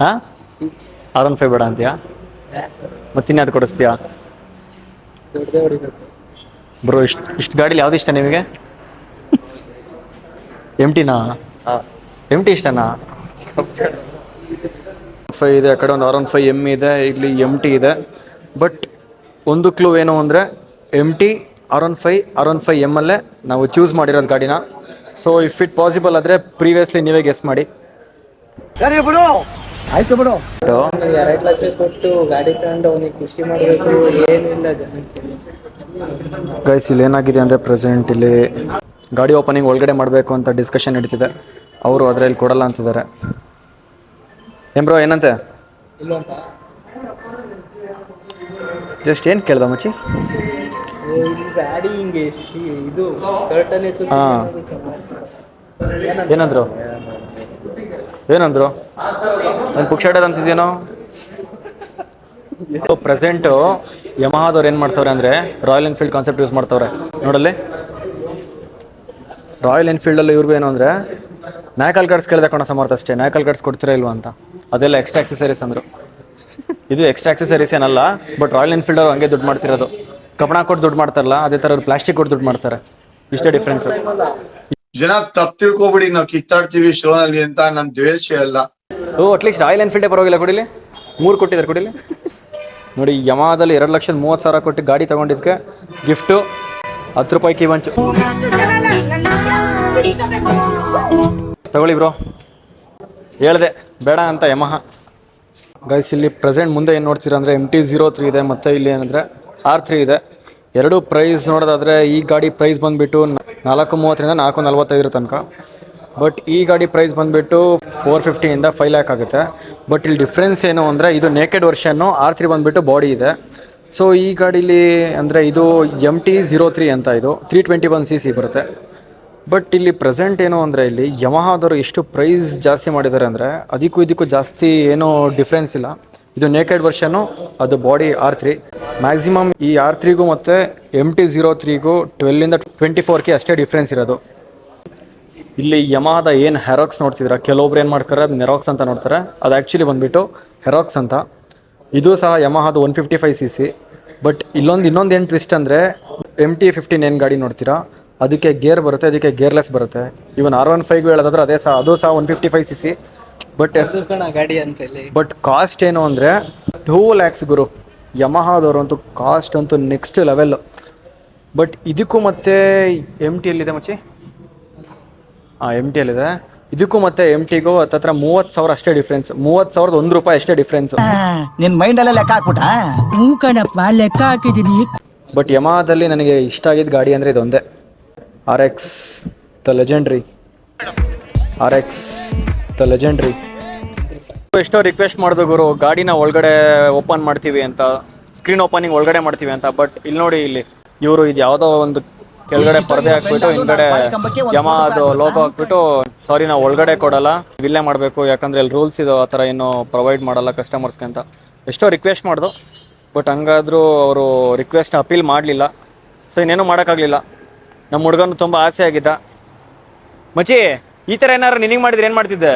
ಹಾಂ? R one five ಬೇಡ ಅಂತೀಯಾ? ಮತ್ತಿನ್ಯಾವ್ದು ಕೊಡಿಸ್ತೀಯಾ? Bro ಇಷ್ಟು ಇಷ್ಟು ಗಾಡೀಲಿ ಯಾವ್ದು ಇಷ್ಟ ನಿಮಗೆ? ಎಂ ಟಿನಾ ಎಂ ಟಿ ಇಷ್ಟನಾ? ಫೈ ಇದೆ ಆ ಕಡೆ ಒಂದು ಆರ್ ಒನ್ ಫೈ ಎಂ ಇದೆ ಇಲ್ಲಿ ಎಂ ಟಿ ಇದೆ. ಬಟ್ ಒಂದು ಕ್ಲೂ ಏನು ಅಂದರೆ M T R one five R one five M ಅಲ್ಲೇ ನಾವು ಚೂಸ್ ಮಾಡಿರೋದು ಗಾಡಿನ. ಸೊ ಇಫ್ ಇಟ್ ಪಾಸಿಬಲ್ ಆದರೆ ಪ್ರೀವಿಯಸ್ಲಿ ನೀವೇ ಗೆಸ್ ಮಾಡಿ. ಆಯ್ತು ಬಿಡು. ಎರಡು ಲಕ್ಷ ಕೊಟ್ಟು ಗಾಡಿ ತಗೊಂಡು ಅವನಿಗೆ ಖುಷಿ ಮಾಡಬೇಕು ಏನಿಲ್ಲ ಗೈಸ್ ಇಲ್ಲಿ ಏನಾಗಿದೆ ಅಂದರೆ ಪ್ರೆಸೆಂಟ್ ಇಲ್ಲಿ ಗಾಡಿ ಓಪನಿಂಗ್ ಒಳಗಡೆ ಮಾಡಬೇಕು ಅಂತ ಡಿಸ್ಕಷನ್ ನಡೀತಿದೆ. ಅವರು ಅದರಲ್ಲಿ ಕೊಡಲ್ಲ ಅಂತಿದ್ದಾರೆ. ಏನ್ ಬ್ರೋ ಏನಂತೆ? ಜಸ್ಟ್ ಏನು ಕೇಳ್ದ ಮಚ್ಚಿ? ಗಾಡಿ ಹಿಂಗೆ ಇದು ಕರ್ಟನ್. ಏನಂದ್ರು? ಏನಂದ್ರು? ನಾನು ಪುಕ್ಷಾಡೋದು ಅಂತಿದ್ದೇನೋ ಪ್ರೆಸೆಂಟು ಯಮಹಾದವ್ರು ಏನು ಮಾಡ್ತವ್ರೆ ಅಂದರೆ ರಾಯಲ್ ಎನ್ಫೀಲ್ಡ್ ಕಾನ್ಸೆಪ್ಟ್ ಯೂಸ್ ಮಾಡ್ತವ್ರೆ. ನೋಡಲ್ಲಿ? ರಾಯಲ್ ಎನ್ಫೀಲ್ಡಲ್ಲಿ ಇವ್ರಿಗೂ ಏನು ಅಂದರೆ ನ್ಯಾಕಲ್ ಕಾರ್ಡ್ಸ್ ಕೇಳಿದೆ ಕಣ ಸಮರ್ಥ ಅಷ್ಟೇ. ನ್ಯಾಕಲ್ ಕಾರ್ಡ್ಸ್ ಕೊಡ್ತೀರಾ ಇಲ್ವಾ ಅಂತ. ಅದೆಲ್ಲ ಎಕ್ಸ್ಟ್ರಾ ಆಕ್ಸೆಸರೀಸ್ ಅಂದರು. ಇದು ಎಕ್ಸ್ಟ್ರಾ ಆಕ್ಸೆಸರೀಸ್ ಏನಲ್ಲ ಬಟ್ ರಾಯಲ್ ಎನ್ಫೀಲ್ಡ್ ಅವ್ರು ಹಂಗೆ ದುಡ್ಡು ಮಾಡ್ತಿರೋದು. ಕಬ್ಬಣ ಕೊಟ್ಟು ದುಡ್ಡು ಮಾಡ್ತಾರಲ್ಲ, ಅದೇ ಥರ ಪ್ಲಾಸ್ಟಿಕ್ ಕೊಟ್ಟು ದುಡ್ಡು ಮಾಡ್ತಾರೆ. ಇಷ್ಟೇ ಡಿಫ್ರೆನ್ಸ್ ಜನ ತಪ್ಪು ತಿಳ್ಕೊಬಿಡಿ, ನಾವು ಕಿತ್ತಾಡ್ತೀವಿ ಶೋನಲ್ಲಿ ಅಂತ ನನ್ ದ್ವೇಷ ಅಲ್ಲ. ಓ ಅಟ್ಲೀಸ್ಟ್ ರಾಯಲ್ ಎನ್ಫೀಲ್ಡೇ ಪರವಾಗಿಲ್ಲ, ಕೊಡಿಲಿ? ಮೂರು ಕೊಟ್ಟಿದ್ದಾರೆ, ಕೊಡಿಲಿ? ನೋಡಿ ಯಮಾದಲ್ಲಿ ಎರಡು ಲಕ್ಷದ ಮೂವತ್ತು ಸಾವಿರ ಕೊಟ್ಟು ಗಾಡಿ ತಗೊಂಡಿದ್ಕೆ ಗಿಫ್ಟು ಹತ್ತು ರೂಪಾಯಿ ಕಿ ಬಂಚು. ತಗೊಳ್ಳಿ ಬ್ರೋ. ಹೇಳ್ದೆ, ಬೇಡ ಅಂತ ಯಮಹ ಗೈಸ್ ಇಲ್ಲಿ ಪ್ರೆಸೆಂಟ್ ಮುಂದೆ ಏನು ನೋಡ್ತೀರಾ ಅಂದರೆ ಎಂ ಟಿ ಜೀರೋ ತ್ರೀ ಇದೆ, ಮತ್ತು ಇಲ್ಲಿ ಏನಂದರೆ ಆರ್ ಇದೆ. ಎರಡು ಪ್ರೈಸ್ ನೋಡೋದಾದರೆ ಈ ಗಾಡಿ ಪ್ರೈಸ್ ಬಂದುಬಿಟ್ಟು ನಾಲ್ಕು ಮೂವತ್ತರಿಂದ ನಾಲ್ಕು ನಲ್ವತ್ತೈದರ ತನಕ. ಬಟ್ ಈ ಗಾಡಿ ಪ್ರೈಸ್ ಬಂದುಬಿಟ್ಟು ಫೋರ್ ಫಿಫ್ಟಿಯಿಂದ ಫೈವ್ ಲ್ಯಾಕ್ ಆಗುತ್ತೆ. ಬಟ್ ಇಲ್ಲಿ ಡಿಫ್ರೆನ್ಸ್ ಏನು ಅಂದರೆ ಇದು ನೇಕೆಡ್ ವರ್ಷನ್ನು ಆರ್ ತ್ರೀ ಬಂದುಬಿಟ್ಟು ಬಾಡಿ ಇದೆ. ಸೊ ಈ ಗಾಡೀಲಿ ಅಂದರೆ ಇದು ಎಂ ಟಿ ಜೀರೋ ತ್ರೀ ಅಂತ ಇದು three twenty one C C ಬರುತ್ತೆ. ಬಟ್ ಇಲ್ಲಿ ಪ್ರೆಸೆಂಟ್ ಏನು ಅಂದರೆ ಇಲ್ಲಿ ಯಮಹಾದವರು ಎಷ್ಟು ಪ್ರೈಸ್ ಜಾಸ್ತಿ ಮಾಡಿದ್ದಾರೆ ಅಂದರೆ ಅದಕ್ಕೂ ಇದಕ್ಕೂ ಜಾಸ್ತಿ ಏನೂ ಡಿಫ್ರೆನ್ಸ್ ಇಲ್ಲ. ಇದು ನೇಕೆಡ್ ವರ್ಷನು ಅದು ಬಾಡಿ ಆರ್ ತ್ರೀ ಮ್ಯಾಕ್ಸಿಮಮ್ ಈ ಆರ್ ತ್ರೀಗೂ ಮತ್ತು ಎಂ ಟಿ ಜೀರೋ ತ್ರೀಗೂ ಟ್ವೆಲ್ಲಿಂದ ಟ್ವೆಂಟಿ ಫೋರ್ಗೆ ಅಷ್ಟೇ ಡಿಫ್ರೆನ್ಸ್ ಇರೋದು. ಇಲ್ಲಿ ಯಮಾದ ಏನು ಹೆರಾಕ್ಸ್ ನೋಡ್ತಿದ್ರ ಕೆಲವೊಬ್ರು ಏನು ಮಾಡ್ತಾರೆ? ಅದು ನೆರಾಕ್ಸ್ ಅಂತ ನೋಡ್ತಾರೆ. ಅದು ಆ್ಯಕ್ಚುಲಿ ಬಂದುಬಿಟ್ಟು ಹೆರಾಕ್ಸ್ ಅಂತ. ಇದು ಸಹ ಯಮಹದ one fifty five C C but ಇಲ್ಲೊಂದು, ಇನ್ನೊಂದು ಏನು ಟ್ವಿಸ್ಟ್ ಅಂದರೆ ಎಂ ಟಿ ಫಿಫ್ಟೀನ್ ಏನು ಗಾಡಿ ನೋಡ್ತೀರಾ? ಅದಕ್ಕೆ ಗೇರ್ ಬರುತ್ತೆ, ಅದಕ್ಕೆ ಗೇರ್ಲೆಸ್ ಬರುತ್ತೆ. ಇವನ್ ಆರ್ ಒನ್ ಫೈವ್ಗೂ ಹೇಳೋದಾದ್ರೆ ಅದೇ ಸಹ, ಅದು ಸಹ one fifty five C C but ಗಾಡಿ ಅಂತ ಬಟ್ ಕಾಸ್ಟ್ ಏನು ಅಂದರೆ ಟೂ ಲ್ಯಾಕ್ಸ್ ಗುರು. ಯಮಹಾದವ್ರು ಅಂತೂ ಕಾಸ್ಟ್ ಅಂತೂ ನೆಕ್ಸ್ಟ್ ಲೆವೆಲ್ ಬಟ್ ಇದಕ್ಕೂ ಮತ್ತೆ ಎಂ ಟಿ ಎಲ್ಲಿದೆ ಮಚ್ಚಿ? ಹಾಂ ಎಂ ಟಿ ಎಲ್ಲಿದೆ? ಇದಕ್ಕೂ ಮತ್ತೆ ಎಂ ಟಿಗೂ ಹತ್ತತ್ರ ಮೂವತ್ತು ಸಾವಿರ ಅಷ್ಟೇ ಡಿಫ್ರೆನ್ಸ್ ಮೂವತ್ತು ಸಾವಿರದ ಒಂದು ರೂಪಾಯಿ ಅಷ್ಟೇ ಡಿಫ್ರೆನ್ಸ್ ನಿನ್ ಮೈಂಡ್ ಅಲ್ಲೇ ಲೆಕ್ಕ ಹಾಕ್ಬಿಟ್ಟ? ಹ್ಞೂ ಕಣಪ್ಪ ಲೆಕ್ಕ ಹಾಕಿದ್ದೀನಿ. ಬಟ್ ಯಮಹಾದಲ್ಲಿ ನನಗೆ ಇಷ್ಟ ಆಗಿದ್ದ ಗಾಡಿ ಅಂದರೆ ಇದೊಂದೇ. R X the legendary R X the legendary ಎಷ್ಟೋ ರಿಕ್ವೆಸ್ಟ್ ಮಾಡಿದ್ರು ಗುರು, ಗಾಡಿನ ಒಳಗಡೆ ಓಪನ್ ಮಾಡ್ತೀವಿ ಅಂತ ಸ್ಕ್ರೀನ್ ಓಪನಿಂಗ್ ಒಳಗಡೆ ಮಾಡ್ತೀವಿ ಅಂತ ಬಟ್ ಇಲ್ಲಿ ನೋಡಿ ಇಲ್ಲಿ, ಇವರು ಇದು ಯಾವುದೋ ಒಂದು ಕೆಳಗಡೆ ಪರದೆ ಹಾಕ್ಬಿಟ್ಟು, ಹಿಂದ್ಗಡೆ ಯಮ ಅದು ಲೋಗೋ ಹಾಕ್ಬಿಟ್ಟು ಸಾರಿ ನಾವು ಒಳಗಡೆ ಕೊಡಲ್ಲ ಇಲ್ಲೇ ಮಾಡಬೇಕು, ಯಾಕಂದ್ರೆ ಇಲ್ಲಿ ರೂಲ್ಸ್ ಇದು, ಆ ಥರ ಏನು ಪ್ರೊವೈಡ್ ಮಾಡಲ್ಲ ಕಸ್ಟಮರ್ಸ್ಗೆ ಅಂತ. ಎಷ್ಟೋ ರಿಕ್ವೆಸ್ಟ್ ಮಾಡಿದ್ರು ಬಟ್ ಹಂಗಾದ್ರೂ ಅವರು ರಿಕ್ವೆಸ್ಟ್ ಅಪೀಲ್ ಮಾಡಲಿಲ್ಲ. ಸೊ ಇನ್ನೇನು ಮಾಡೋಕ್ಕಾಗಲಿಲ್ಲ. ನಮ್ಮ ಹುಡುಗನು ತುಂಬ ಆಸೆ ಆಗಿದ್ದ ಮಚ್ಚಿ, ಈ ಥರ ಏನಾರು ನಿನಗೆ ಮಾಡಿದ್ರೆ ಏನು ಮಾಡ್ತಿದ್ದೆ?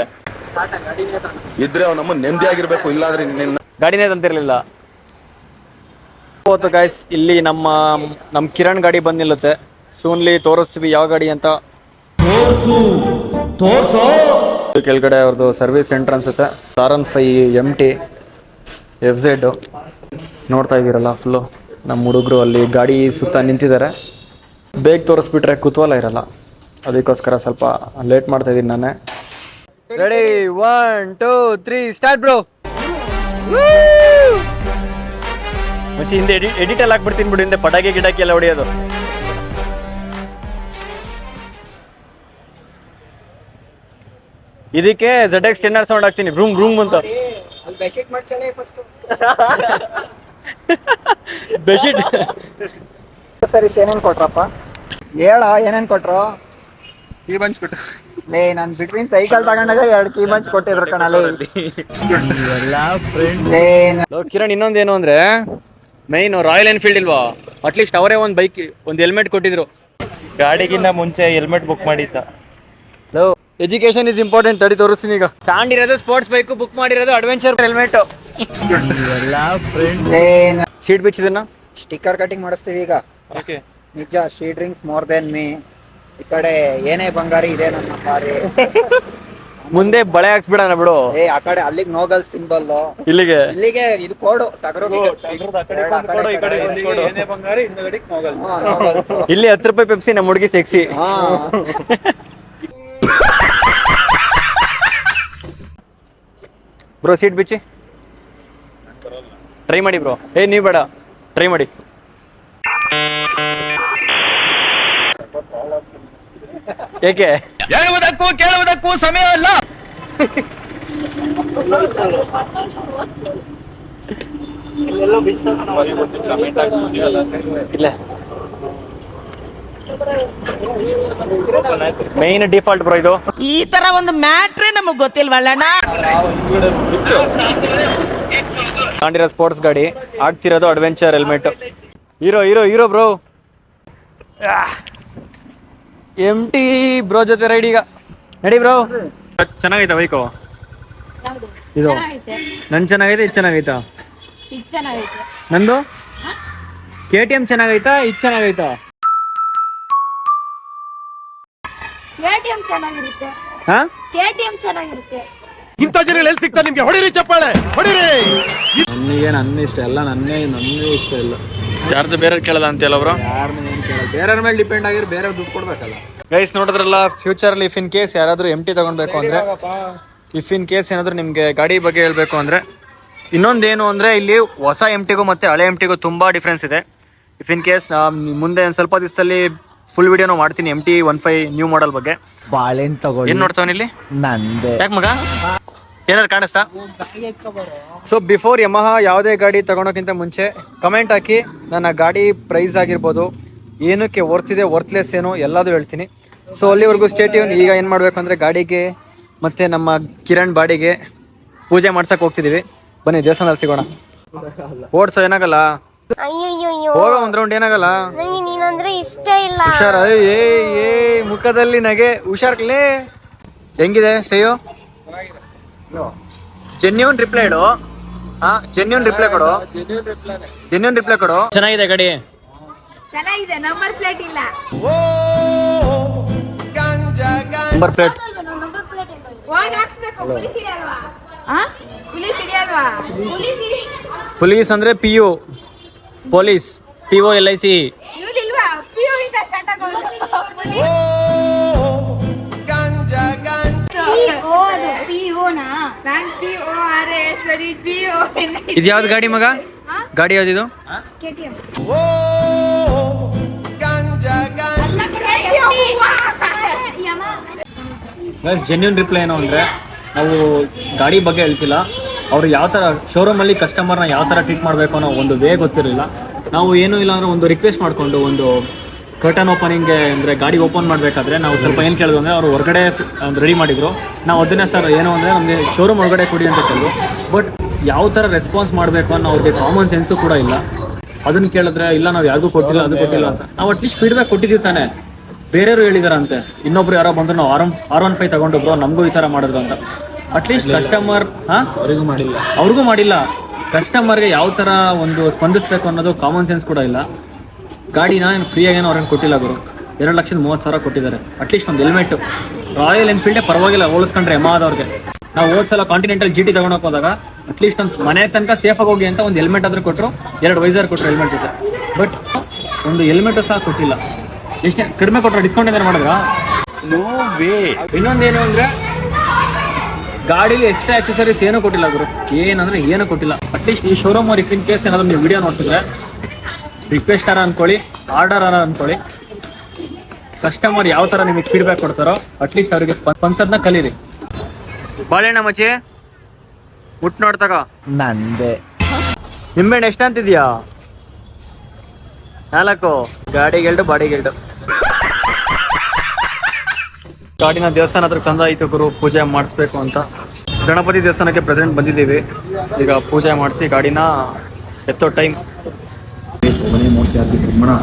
ಇದ್ರೆ ಅವ್ನು ನಮ್ಮ ನೆಮ್ಮದಿ ಆಗಿರ್ಬೇಕು ಇಲ್ಲಾಂದ್ರೆ ನಿನ್ನ ಗಾಡಿನೇ ತಂತಿರಲಿಲ್ಲ. ಹೋತು ಗಾಯ್ಸ್ ಇಲ್ಲಿ ನಮ್ಮ ನಮ್ಮ ಕಿರಣ್ ಗಾಡಿ ಬಂದ್ ನಿಲ್ಲುತ್ತೆ ಸೂನ್ಲಿ ತೋರಿಸ್ತೀವಿ ಯಾವ ಗಾಡಿ ಅಂತ. ತೋರ್ಸು ತೋರ್ಸು. ಕೆಳಗಡೆ ಅವ್ರದ್ದು ಸರ್ವಿಸ್ ಸೆಂಟರ್ ಅನ್ಸುತ್ತೆ R one five M T F Z ನೋಡ್ತಾ ಇದ್ದೀರಲ್ಲ ಫುಲ್ಲು ನಮ್ಮ ಹುಡುಗರು ಅಲ್ಲಿ ಗಾಡಿ ಸುತ್ತ ನಿಂತಿದ್ದಾರೆ. ಬೇಗ ತೋರಿಸ್ಬಿಟ್ರೆ ಕುತೂಹಲ ಇರಲ್ಲ. ಅದಕ್ಕೋಸ್ಕರ ಸ್ವಲ್ಪ ಲೇಟ್ ಮಾಡ್ತಾ ಇದ್ದೀನಿ ನಾನೇ. Ready one two three start bro ಮುಂಚೆ ಹಿಂದೆ ಎಡಿ ಎಡಿಟ್ ಎಲ್ಲ ಹಾಕ್ಬಿಡ್ತೀನಿ ಬಿಡಿ ಹಿಂದೆ ಪಟಾಕಿ ಗಿಡಕ್ಕೆ ಎಲ್ಲ ಹೊಡೆಯೋದು. ಇದಕ್ಕೆ Z X ten R sound ಹಾಕ್ತೀನಿ ರೂಮ್ ರೂಮ್ ಅಂತ ಬೆಡ್ಶೀಟ್ ಸರಿ ಏನೇನು ಕೊಟ್ರಪ್ಪ? ಹೇಳ ಏನೇನು ಕೊಟ್ರು? ಈ ಬಂಚ್ಬಿಟ್ಟು ಲೇ ನಾನ್ ಬಿಟ್ವೀನ್ ಸೈಕಲ್ ತಗೊಂಡಾಗ ಎರಡು ಕೀ ಬಂಚ್ ಕೊಟ್ಟಿದ್ರು ಕಣಲ್ಲಿ ಲೇ ಲೋ, ಕಿರಣ್ ಇನ್ನೊಂದೇನು ಅಂದ್ರೆ ಮೈನ್ ರಾಯಲ್ ಎನ್ಫೀಲ್ಡ್ ಇಲ್ವಾ? ಅಟ್ಲೀಸ್ಟ್ ಅವರೇ ಒಂದು ಬೈಕ್ ಒಂದು ಹೆಲ್ಮೆಟ್ ಕೊಟ್ಟಿದ್ರು. ಗಾಡಿಗಿಂತ ಮುಂಚೆ ಹೆಲ್ಮೆಟ್ ಬುಕ್ ಮಾಡಿದ್ದ. ಲೋ ಎಜುಕೇಶನ್ ಇಸ್ ಇಂಪಾರ್ಟೆಂಟ್ ತಡಿ ತೋರಿಸ್ತೀನಿ ಈಗ. ತಾಂಡಿರೋದು ಸ್ಪೋರ್ಟ್ಸ್ ಬೈಕ್ ಬುಕ್ ಮಾಡಿರೋದು ಅಡ್ವೆಂಚರ್ ಹೆಲ್ಮೆಟ್ ಸೀಟ್ ಬಿಚ್ ಇದನ್ನ? ಸ್ಟಿಕ್ಕರ್ ಕಟಿಂಗ್ ಮಾಡಿಸ್ತೀವಿ ಈಗ. ಓಕೆ ನಿಜ she drinks more than me ಈ ಕಡೆ ಏನೇ ಬಂಗಾರಿ ಇದೆ ನನ್ನ ಬಾರಿ ಮುಂದೆ ಬಳೆ ಹಾಕ್ಸ್ಬಿಡಣ ಬಿಡು. ಏ ಆ ಕಡೆ ಅಲ್ಲಿಗೆ ನೋಗಲ್ ಸಿಂಬಲ್ ಇಲ್ಲಿಗೆ. ಇಲ್ಲಿಗೆ ಇದು ಕೋಡು ತಗರೋದು ಇಲ್ಲಿ ಹತ್ತು ರೂಪಾಯಿ ಪೆಪ್ಸಿ ನಮ್ಮ ಹುಡುಗಿ ಸೆಕ್ಸಿ. ಬ್ರೋ ಸೀಟ್ ಬಿಚ್ಚಿ. ಟ್ರೈ ಮಾಡಿ ಬ್ರೋ. ಏ ನೀವು ಬೇಡ. ಟ್ರೈ ಮಾಡಿ. ಏಕೆ? ಹೇಳುವುದಕ್ಕೂ ಕೇಳುವುದಕ್ಕೂ ಸಮಯ ಅಲ್ಲ ಇಲ್ಲ. ಮೇನ್ ಡಿಫಾಲ್ಟ್ ಬ್ರೋ ಇದು. ಈ ತರ ಒಂದು ಮ್ಯಾಟ್ರೇ ನಮಗ್ ಗೊತ್ತಿಲ್ವಲ್ಲಣ್ಣ ಸ್ಪೋರ್ಟ್ಸ್ ಗಾಡಿ ಆಗ್ತಿರೋದು adventure helmet hero hero hero bro M T bro ಜೊತೆ ರೈಡ್ ಈಗ. ನಡಿ ಬ್ರೋ ಚೆನ್ನಾಗೈತಾ ಬೈಕು ಇದು. ನನ್ ಚೆನ್ನಾಗೈತೆ ಇದು ಚೆನ್ನಾಗೈತಾ? ನಂದು? ಕೆ ಟಿ ಎಂ ಚೆನ್ನಾಗೈತಾ ಇದು ಚೆನ್ನಾಗೈತಾ? ಎಂ ಚೆನ್ನಾಗಿರುತ್ತೆ. ಹಾ? ಕೆ ಟಿ ಎಂ ಚೆನ್ನಾಗಿರುತ್ತೆ. ಇಂಥ ಜನ ಎಲ್ಲಿ ಸಿಗ್ತಾರೆ ನಿಮ್ಗೆ? ಹೊಡಿರಿ ಚಪ್ಪಾಳೆ ಹೊಡಿರಿ. ನನಗೆ ನನ್ನ ಇಷ್ಟ ಎಲ್ಲ ನನ್ನೇ ನನ್ನೇ ಇಷ್ಟ ಇಲ್ಲ. ಯಾರ್ದು ಬೇರೆ ಕೇಳಲ್ಲ ಅಂತೆಲ್ಲ ಬ್ರೋ? ಯಾರನ್ನ ಏನ್ ಕೇಳಲ್ಲ. ಬೇರೆಯವ್ರ ಮೇಲೆ ಡಿಪೆಂಡ್ ಆಗಿರ್ ಬೇರೆ ದುಡ್ಡು ಕೊಡ್ಬೇಕಲ್ಲ. ಗೈಸ್ ನೋಡಿದ್ರಲ್ಲ ಫ್ಯೂಚರಲ್ಲಿ ಇಫ್ ಇನ್ ಕೇಸ್ ಯಾರಾದರೂ ಎಂ ಟಿ ತಗೊಳ್ಬೇಕು ಅಂದರೆ ಇಫ್ ಇನ್ ಕೇಸ್ ಏನಾದರೂ ನಿಮಗೆ ಗಾಡಿ ಬಗ್ಗೆ ಹೇಳಬೇಕು ಅಂದರೆ ಇನ್ನೊಂದೇನು ಅಂದರೆ ಇಲ್ಲಿ ಹೊಸ ಎಂ ಟಿಗೂ ಮತ್ತು ಹಳೆ ಎಂ ಟಿಗೂ ತುಂಬ ಡಿಫ್ರೆನ್ಸ್ ಇದೆ. ಇಫ್ ಇನ್ ಕೇಸ್ ಮುಂದೆ ಒಂದು ಸ್ವಲ್ಪ ದಿವಸದಲ್ಲಿ ಫುಲ್ ವಿಡಿಯೋನು ಮಾಡ್ತೀನಿ M T one five new model ಬಗ್ಗೆ. ಬಾಳೆನ್ ತಗೊಳ್ಳಿ. ಏನು ನೋಡ್ತಾವನಿ ಇಲ್ಲಿ? ನಂದೆ. ಯಾಕೆ ಮಗ? ಏನಾದ್ರು ಕಾಣಿಸ್ತಾ? ಸೊ ಬಿಫೋರ್ ಯಮಹ ಯಾವುದೇ ಗಾಡಿ ತಗೊಳೋಕ್ಕಿಂತ ಮುಂಚೆ ಕಮೆಂಟ್ ಹಾಕಿ ನನ್ನ ಗಾಡಿ ಪ್ರೈಸ್ ಆಗಿರ್ಬೋದು ಏನಕ್ಕೆ ವರ್ತಿದೆ ವರ್ತ್ಲೆಸ್ ಏನು ಎಲ್ಲದೂ ಹೇಳ್ತೀನಿ. ಸೊ ಅಲ್ಲಿವರೆಗೂ ಸ್ಟೇಟ್ಯೂನ್ ಈಗ ಏನು ಮಾಡಬೇಕು ಅಂದರೆ ಗಾಡಿಗೆ ಮತ್ತು ನಮ್ಮ ಕಿರಣ್ ಬಾಡಿಗೆ ಪೂಜೆ ಮಾಡ್ಸಕ್ಕೆ ಹೋಗ್ತಿದ್ದೀವಿ ಬನ್ನಿ ದೇವಸ್ಥಾನದಲ್ಲಿ ಸಿಗೋಣ. ಓಡ್ಸೋ ಏನಾಗಲ್ಲ? ಅಯ್ಯಯ್ಯೋ ಹೋಗೋ ಒಂದು ರೌಂಡ್ ಏನಾಗಲ್ಲ? ನೀನಂದ್ರೆ ಇಷ್ಟ ಇಲ್ಲ. ಹುಷಾರ ಏ ಏ ಮುಖದಲ್ಲಿ ನಗೆ. ಹುಷಾರ್ಲೇ ಹೆಂಗಿದೆ ಶ್ರೇಯು? ಜೆನ್ಯೂನ್ ರಿಪ್ಲೈ ಇಡು. ಹಾ ಜೆನ್ಯೂನ್ ರಿಪ್ಲೈ ಕೊಡು. ಜೆನ್ಯೂನ್ ರಿಪ್ಲೈ ಕೊಡು. ಚೆನ್ನಾಗಿದೆ ಗಡಿ. ಚೆನ್ನಾಗಿದೆ ನಂಬರ್ ಪ್ಲೇಟ್ ಇಲ್ಲ. ನಂಬರ್ ಪ್ಲೇಟ್ ಪೊಲೀಸ್ ಅಂದ್ರೆ P U police P O L I C ಇಂದ ಪಿ ಓ ಇದು ಯಾವ್ದು ಗಾಡಿ ಮಗ? ಗಾಡಿ ಯಾವ್ದಿದು ಜೆನ್ಯೂನ್ ರಿಪ್ಲೈ ಏನು ಅಂದರೆ ನಾವು ಗಾಡಿ ಬಗ್ಗೆ ಹೇಳ್ತಿಲ್ಲ. ಅವ್ರು ಯಾವ ಥರ ಶೋರೂಮಲ್ಲಿ ಕಸ್ಟಮರ್ನ ಯಾವ ತರ ಟ್ರೀಟ್ ಮಾಡಬೇಕು ಅನ್ನೋ ಒಂದು ವೇ ಗೊತ್ತಿರಲಿಲ್ಲ. ನಾವು ಏನು ಇಲ್ಲ ಅಂದ್ರೆ ಒಂದು ರಿಕ್ವೆಸ್ಟ್ ಮಾಡಿಕೊಂಡು ಒಂದು ಕರ್ಟನ್ ಓಪನಿಂಗ್ ಅಂದರೆ ಗಾಡಿ ಓಪನ್ ಮಾಡಬೇಕಾದ್ರೆ ನಾವು ಸ್ವಲ್ಪ ಏನು ಕೇಳಿದ್ರು ಅಂದರೆ ಅವರು ಹೊರಗಡೆ ರೆಡಿ ಮಾಡಿದ್ರು. ನಾವು ಅದನ್ನೇ ಸರ್ ಏನು ಅಂದರೆ ನಮಗೆ ಶೋರೂಮ್ ಒಳಗಡೆ ಕೊಡಿ ಅಂತ ಕೇಳಿದ್ರು ಬಟ್ ಯಾವ ಥರ ರೆಸ್ಪಾನ್ಸ್ ಮಾಡಬೇಕು ಅನ್ನೋ ಅವ್ರಿಗೆ ಕಾಮನ್ ಸೆನ್ಸು ಕೂಡ ಇಲ್ಲ. ಅದನ್ನ ಕೇಳಿದ್ರೆ ಇಲ್ಲ ನಾವು ಯಾರಿಗೂ ಕೊಟ್ಟಿಲ್ಲ ಅದು ಕೊಟ್ಟಿಲ್ಲ ಅಂತ. ನಾವು ಅಟ್ಲೀಸ್ಟ್ ಫೀಡ್ಬ್ಯಾಕ್ ಕೊಟ್ಟಿದ್ದೀವಿ ತಾನೆ. ಬೇರೆಯವರು ಹೇಳಿದಾರಂತೆ. ಇನ್ನೊಬ್ರು ಯಾರೋ ಬಂದ್ರು ನಾವು ಆರ್ ಆರ್ ಒನ್ ಫೈವ್ ತಗೊಂಡು ಬ್ರೋ ನಮಗೂ ಈ ಥರ ಮಾಡಿದ್ರು ಅಂತ. ಅಟ್ಲೀಸ್ಟ್ ಕಸ್ಟಮರ್ ಅವರಿಗೂ ಮಾಡಿಲ್ಲ. ಅವ್ರಿಗೂ ಮಾಡಿಲ್ಲ. ಕಸ್ಟಮರ್ಗೆ ಯಾವ ಥರ ಒಂದು ಸ್ಪಂದಿಸ್ಬೇಕು ಅನ್ನೋದು ಕಾಮನ್ ಸೆನ್ಸ್ ಕೂಡ ಇಲ್ಲ. ಗಾಡಿನ ಏನು ಫ್ರೀಯಾಗಿ ಏನೋ ಅವ್ರೇನು ಕೊಟ್ಟಿಲ್ಲ ಗುರು. ಎರಡು ಲಕ್ಷದ ಮೂವತ್ತು ಸಾವಿರ ಕೊಟ್ಟಿದ್ದಾರೆ. ಅಟ್ಲೀಸ್ಟ್ ಒಂದು ಹೆಲ್ಮೆಟ್ ರಾಯಲ್ ಎನ್ಫೀಲ್ಡೇ ಪರವಾಗಿಲ್ಲ ಹೋಲಿಸ್ಕೊಂಡ್ರೆ ಎಮಾದವ್ರಿಗೆ ನಾವು ಹೋದ್ಸಲ ಕಾಂಟಿನೆಂಟಲ್ ಜಿ ಟಿ ತಗೊಂಡೋಗಿ ಹೋದಾಗ ಅಟ್ಲೀಸ್ಟ್ ಒಂದು ಮನೆ ತನಕ ಸೇಫಾಗಿ ಹೋಗಿ ಅಂತ ಒಂದು ಹೆಲ್ಮೆಟ್ ಆದರೂ ಕೊಟ್ಟರು ಎರಡು ವೈಸರ್ ಕೊಟ್ಟರು ಹೆಲ್ಮೆಟ್ ಜೊತೆ. ಬಟ್ ಒಂದು ಹೆಲ್ಮೆಟು ಸಹ ಕೊಟ್ಟಿಲ್ಲ. ಎಷ್ಟೇ ಕಡಿಮೆ ಕೊಟ್ಟರು ಡಿಸ್ಕೌಂಟ್ ಏನಾರು ಮಾಡಿದ್ರಾ? ಇನ್ನೊಂದೇನು ಅಂದರೆ ಗಾಡೀಲಿ ಎಕ್ಸ್ಟ್ರಾ ಆಕ್ಸೆಸರೀಸ್ ಏನೂ ಕೊಟ್ಟಿಲ್ಲ ಗುರು. ಏನಂದ್ರೆ ಏನೂ ಕೊಟ್ಟಿಲ್ಲ. ಅಟ್ಲೀಸ್ಟ್ ಈ ಶೋರೂಮ್ ಅವ್ರಿಗೆ ಇನ್ ಕೇಸ್ ಏನಾದ್ರು ನೀವು ವಿಡಿಯೋ ನೋಡ್ತಿದ್ರೆ. ರಿಕ್ವೆಸ್ಟ್ ಅರ ಅನ್ಕೊಳ್ಳಿ ಆರ್ಡರ್ ಅರ ಅನ್ಕೊಳ್ಳಿ. ಕಸ್ಟಮರ್ ಯಾವ ತರ ನಿಮಗೆ ಫೀಡ್ಬ್ಯಾಕ್ ಕೊಡ್ತಾರೋ ಅಟ್ಲೀಸ್ಟ್ ಅವರಿಗೆ ಸ್ಪನ್ಸರ್ನ ಕಲೀರಿ. ಬಾಳೆಹಣ್ಣ ಮಚ್ಚಿ ಮುಟ್ ನೋಡ್ತಾಗ ನಂದೆ. ನಿಂಬೆಹಣ್ಣು ಎಷ್ಟು ಅಂತಿದ್ಯಾ? ನಾಲ್ಕು. ಗಾಡಿ ಗೆಲ್ಡು ಬಾಡಿ ಗೆಲ್ಡು ಗಾಡಿನ ದೇವಸ್ಥಾನ ಹತ್ರ ಆಯ್ತು ಗುರು ಪೂಜೆ ಮಾಡಿಸ್ಬೇಕು ಅಂತ. ಗಣಪತಿ ದೇವಸ್ಥಾನಕ್ಕೆ ಪ್ರೆಸೆಂಟ್ ಬಂದಿದ್ದೀವಿ. ಈಗ ಪೂಜೆ ಮಾಡಿಸಿ ಗಾಡಿನ ಎತ್ತೋ ಟೈಮ್ ಮೋಕ್ಷಾದಿ ಬ್ರಹ್ಮಣಃ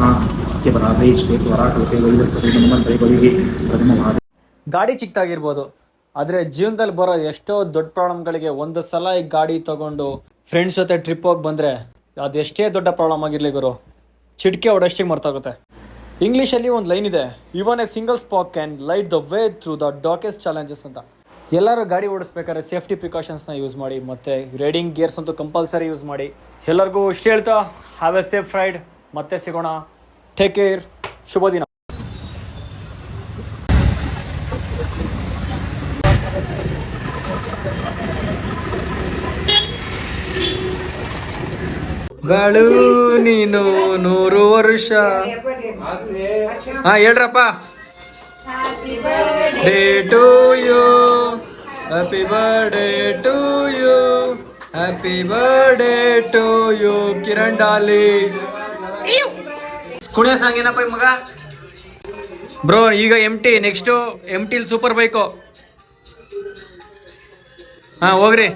ಗಾಡಿ ಚಿಕ್ಕದಾಗಿರ್ಬೋದು. ಆದರೆ ಜೀವನದಲ್ಲಿ ಬರೋ ಎಷ್ಟೋ ದೊಡ್ಡ ಪ್ರಾಬ್ಲಮ್ಗಳಿಗೆ ಒಂದು ಸಲ ಈ ಗಾಡಿ ತಗೊಂಡು ಫ್ರೆಂಡ್ಸ್ ಜೊತೆ ಟ್ರಿಪ್ ಹೋಗಿ ಬಂದರೆ ಅದು ದೊಡ್ಡ ಪ್ರಾಬ್ಲಮ್ ಆಗಿರಲಿ ಗುರು. ಚಿಟಿಕೆ ಮರ್ತಾಗುತ್ತೆ. ಇಂಗ್ಲಿಷ್ ಇಂಗ್ಲೀಷಲ್ಲಿ ಒಂದು ಲೈನ್ ಇದೆ even a single spark can light the way through the darkest challenges ಅಂತ. ಎಲ್ಲರೂ ಗಾಡಿ ಓಡಿಸ್ಬೇಕಾದ್ರೆ ಸೇಫ್ಟಿ ಪ್ರಿಕಾಷನ್ಸ್ನ ಯೂಸ್ ಮಾಡಿ ಮತ್ತು ರೈಡಿಂಗ್ ಗೇರ್ಸ್ ಅಂತೂ ಕಂಪಲ್ಸರಿ ಯೂಸ್ ಮಾಡಿ. ಎಲ್ಲರಿಗೂ ಇಷ್ಟು ಹೇಳ್ತಾ ಹ್ಯಾವ್ ಎ ಸೇಫ್ ರೈಡ್ ಮತ್ತೆ ಸಿಗೋಣ. ಟೇಕ್ ಕೇರ್ ಶುಭ ದಿನ. ಗಳು ನೀನು ನೂರು ವರ್ಷ. ಹಾ ಹೇಳ್ರಪ್ಪ. Day to you happy birthday to you happy birthday to you Kiran Daali ಕುಣಿಯ song ಏನಪ್ಪ ಮಗ? ಬ್ರೋ ಈಗ ಎಂ ಟಿ ನೆಕ್ಸ್ಟು ಎಂ ಟಿಲ್ ಸೂಪರ್ ಬೈಕು ಹಾ ಹೋಗ್ರಿ.